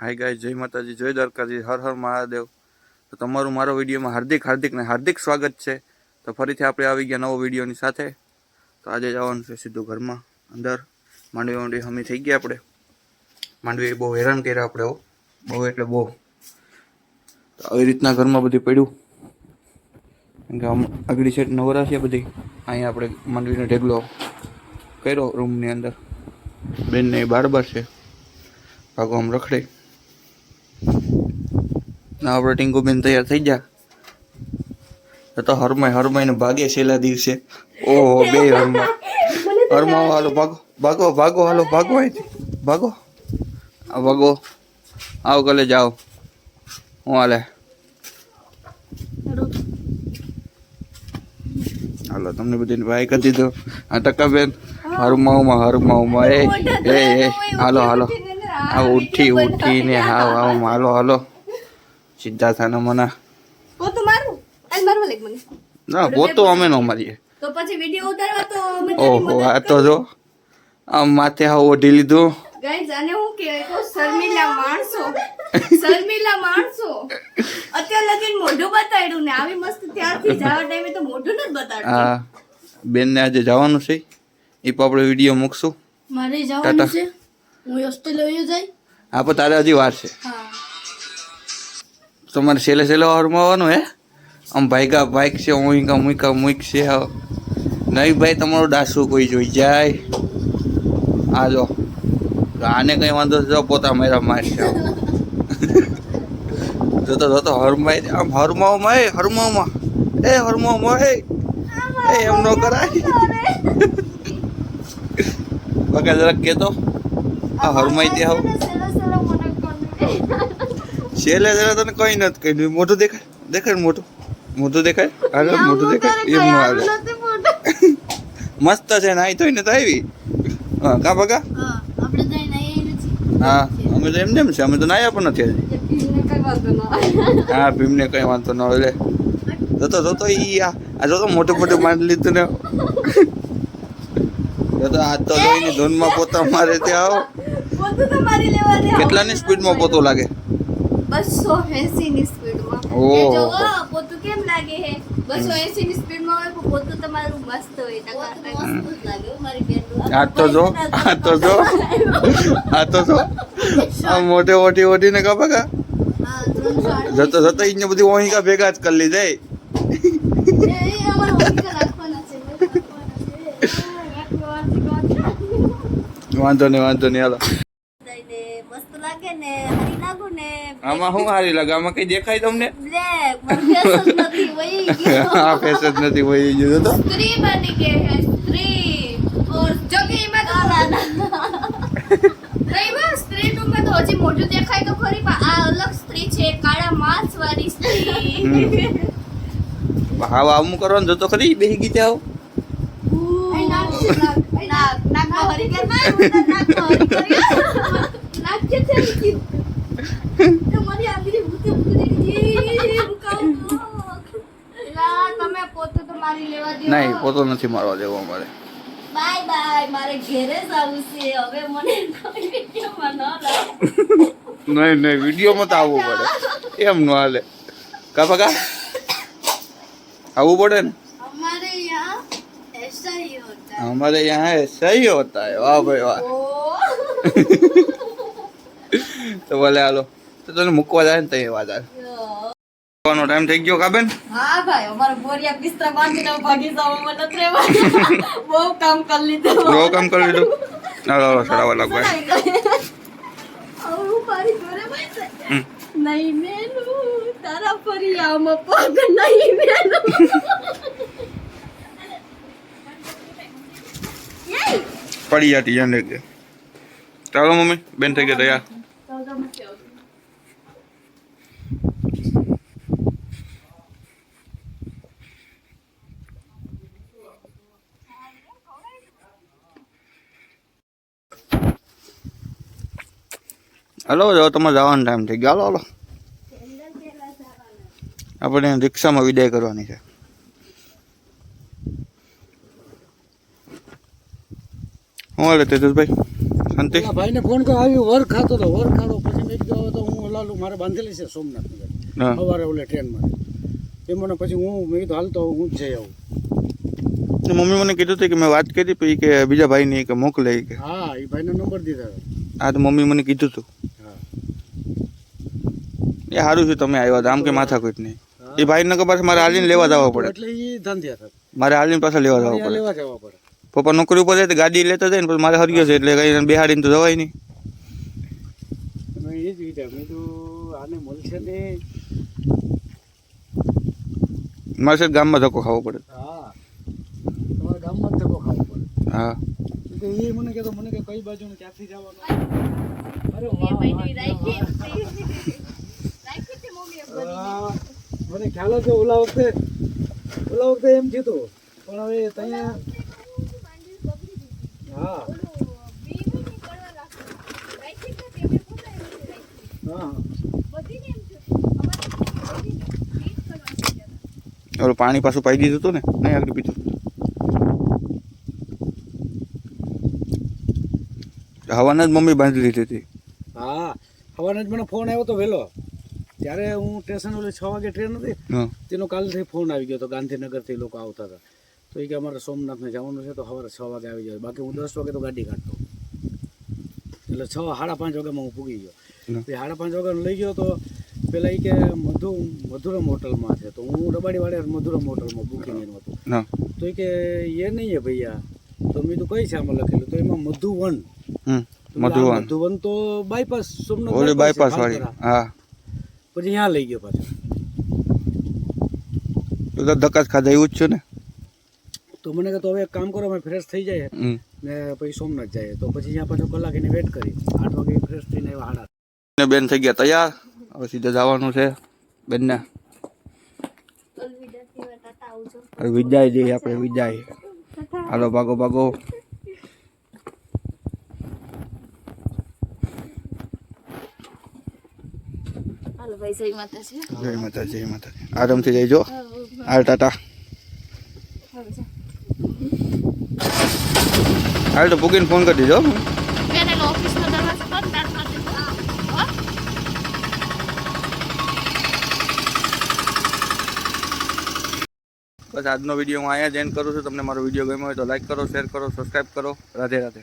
હાય ગાય જય માતાજી, જય દ્વારકાજી હર હર મહાદેવ. તો તમારું મારો વિડીયોમાં હાર્દિક હાર્દિક ને હાર્દિક સ્વાગત છે. તો ફરીથી આપણે આવી ગયા નવો વિડીયોની સાથે. તો આજે જવાનું છે સીધું ઘરમાં, અંદર. માંડવી માંડવી હમી થઈ ગયા આપણે. માંડવી બહુ હેરાન કર્યા આપણે. બહુ એટલે બહુ. તો આવી રીતના ઘરમાં બધું પડ્યું. કેમ કે આગળી સાઈડ નવરા છે બધી. અહીંયા આપણે માંડવીનો ઢેગલો કર્યો રૂમની અંદર. બેનને બારબર છે. ભાગો આમ રખડે. ના આપણે કુબીન તૈયાર થઈ જા તો હરમાય હરમાય ભાગે છેલ્લા દિવસે. ઓહો બે હરમા. હરમા હાલો ભાગો ભાગો ભાગો હાલો ભાગો અહીંથી. ભાગો. આ ભાગો. આવ કલે જાઓ હું હાલે? હાલો. તમને બધી ભાઈ કરી દીધો. આ ટકાબેન હરમાઓમાં હરમાઓમાં. એ એ એ. હાલો હાલો. આ ઉઠી ઉઠીને હાવ હાવ હાલો હાલો. સીધા થાના મના. પોતું મારું? આજ મારવા લાગ મને. ના પોતું અમે ન મારીએ. તો પછી વિડિયો ઉતારવા તો અમે ઓહો આ તો જો આમ માથે હાવ ઓઢી લીધું. ગાઈઝ આને હું કહેવાય કહું શર્મિલા માણસો. શર્મિલા માણસો. અત્યાર લગીન મોઢું બતાડ્યું ને આવી મસ્ત ત્યારથી જવા ટાઈમે તો મોઢું નથી બતાડ્યું આ બેનને આજે જવાનું છે. એ પણ આપણે વીડિયો મૂકશું. મારે. જવાનું છે. હું ઓસ્ટ્રેલિયા જાય હા પણ તારે હજી વાર છે. હા. તમારે છેલ્લે છેલ્લે હરમાવાનું હે? આમ ભાઈકા ભાઈક છે મુઈકા મુઈકા મુઈક છે નહીં ભાઈ, તમારો ડાસુ કોઈ જોઈ જાય. આ જો. આને કંઈ વાંધો જો પોતા મારા મારશે જોતો જોતો હરમાય આમ હરમાઓમાં એ હરમાઓમાં એ હરમાઓમાં એ એ એમ ન કરાય. બકા જરાક કહેતો આ હરમાઈ ત્યાં આવ. છેલ્લે જરા તને કઈ નથી કહ્યું મોઢું દેખાય? દેખાય ને મોઢું મોઢું દેખાય? હાલો મોઢું દેખાય? એમ નું મસ્ત છે નાઈ ધોઈને તો આવી? હા કા બગા? હા અમે તો એમ જેમ છે અમે તો નાયા પણ નથી ન હા ભીમને કઈ વાંધો ન હોય લે. જોતો જોતો ઈ આ આ જોતો મોટું મોટું માંડ લીધું ને. જોતો આ તો જોઈને ધૂનમાં પોતા મારે ત્યાં આવો. પોતું તો મારી લેવા દે કેટલાની સ્પીડમાં પોતો લાગે? બસો એસી ની સ્પીડમાં ઓહો. એ જોવો પોતું કેમ લાગે હે બસો એસી ની સ્પીડમાં હોય પણ પોતું તમારું મસ્ત હોય ટકા આ તો જો આ તો જો આ તો જો આ મોટે ઓટી ઓટીને કા બગા જતો જતો ઈને બધી ઓહિકા ભેગા જ કરી લીધે વાંધો નહીં વાંધો નહીં હાલો આમાં શું સારી લાગે આમાં કઈ દેખાય તમને હા ફેસ જ નથી વહી ગયું તો સ્ત્રી બની ગઈ સ્ત્રી ઓર જગી મે ગાના નહીં બસ સ્ત્રી તો મે હજી મોટું દેખાય તો ખરી પણ આ અલગ સ્ત્રી છે કાળા માંસ વાળી સ્ત્રી હા આવું કરો ને તો ખરી બેહી ગઈ જાવ નાક નાક નાક હરી કર નાક નાક હરી કર નાક કે થઈ ગયું નહીં પોતો નથી મારવા દેવો અમારે બાય બાય મારે ઘેરે જ આવવું છે હવે મને કોઈ વિડીયોમાં ન લાવ નહીં નહીં વિડીયોમાં તો આવવું પડે એમ નો હાલે કા બગા આવવું પડે ને हमारे यहाँ ऐसा ही होता हमारे यहाँ ऐसा ही होता है वाह भाई वाह है ओ તો ભલે હાલો તો તને મૂકવા જાય ને તઈ વાત આવે ટાઈમ થઈ ગયો કાબેન? હા ભાઈ અમારો બોરિયા બિસ્તરા બાંધીને ભાગી જાવ મને નત રહેવાનું. બહુ કામ કરી લીધું. બહુ કામ કરી લીધું. ના હાલો ચડાવવા લાગવા આવું મારી જોડે ભાઈ નહીં મેલું તારા ફરિયામાં પગ નહીં મેલું. પડી જતી કે ચાલો મમ્મી બેન થઈ ગયા તૈયાર. હલો, જો તમારે જવાનો ટાઈમ થઈ ગયો. Hello hello. આપણે રિક્ષામાં વિદાય કરવાની છે. હું હાલે તેજસભાઈ? શાંતિ? ભાઈ ને ફોન કરો આવ્યું વર ખાતો તો વર ખાતો ઓલાલું મારે બાંધેલી છે સોમનાથ હા. સવારે ઓલે ટ્રેનમાં. એ મને પછી હું મેં કીધું હાલ તો હું જ જઈ આવું. મમ્મી મને કીધું હતું કે મેં વાત કરી પછી કે બીજા ભાઈને કે મોકલે કે. હા એ ભાઈનો નંબર દીધા. હા તો મમ્મી મને કીધું હતું એ સારું છે તમે આવ્યા આમ કે માથા કોઈ નહીં. એ ભાઈને કે પાછા મારે હાલીને લેવા જવા પડે. એટલે એ ધંધ્યા મારે હાલીને પાછા લેવા જવા પડે. લેવા જવા પડે. પપ્પા નોકરી ઉપર જાય ગાડી લેતા જાય ને પછી મારે હર્યો છે એટલે કઈ બેહાડીને તો જવાય નહીં. આને મળશે ને મળશે ગામમાં ધક્કો ખાવો પડે. હા. તમારા ગામમાં જ ધક્કો ખાવો પડે. હા. એ મને કહેતો મને કે કઈ બાજુ ક્યાંથી જવાનું? અરે મને ખ્યાલ હતો ઓલા વખતે ઓલા વખતે એમ થયું પણ હવે ત્યાં હા. હા. ઓલું પાણી પાછું પાઈ દીધું હતું ને નહીં આગળ પીધું. હવાના જ મમ્મી બાંધી લીધી હતી. હા હવાના જ મને ફોન આવ્યો તો વહેલો. ત્યારે હું સ્ટેશન ઓલી છ વાગે ટ્રેન હતી તેનો કાલથી ફોન આવી ગયો હતો ગાંધીનગરથી લોકો આવતા હતા. તો એ કે અમારે સોમનાથને જવાનું છે તો સવારે છ વાગે આવી જાય. બાકી હું દસ વાગે તો ગાડી કાઢતો. એટલે છ સાડા પાંચ વાગ્યામાં હું પૂગી ગયો. એ સાડા પાંચ વાગે લઈ ગયો તો પેલા એ કે મધુ મધુરમ હોટલમાં છે. તો હું રબાડી વાળે મધુરમ હોટલમાં બુકિંગ એનું હતું. તો એ કે એ નહીં હે ભૈયા. તો મેં તો કઈ છે આમાં લખેલું? તો એમાં મધુવન. મધુવન. મધુવન તો બાયપાસ સોમનાથ ઓલી બાયપાસ વાળી. હા. પછી ત્યાં લઈ ગયો પાછો. તો ધક્કા ખાધા એવું જ છે ને? તો મને કે તો હવે એક કામ કરો અમે ફ્રેશ થઈ જાય ને પછી સોમનાથ જાય તો પછી ત્યાં પાછો કલાક એને વેટ કરી. આઠ વાગે ફ્રેશ થઈને આવ્યા હાડા. બેન થઈ ગયા તૈયાર? હવે સીધા જવાનું છે બંને. વિદાય જઈએ આપણે વિદાય હાલો ભાગો ભાગો. જય માતા જય માતા આરામથી જઈજો. હાલ ટાટા. હાલ તો ભૂગીને ફોન કરી દીધો બેન એનો ઓફિસનો દરવાજો બંધ તાર માથે હો? બસ આજનો વીડિયો હું અહીંયા જ એન્ડ કરું છું. તમને મારો વીડિયો ગમ્યો હોય તો લાઈક કરો શેર કરો સબસ્ક્રાઈબ કરો. રાધે રાધે.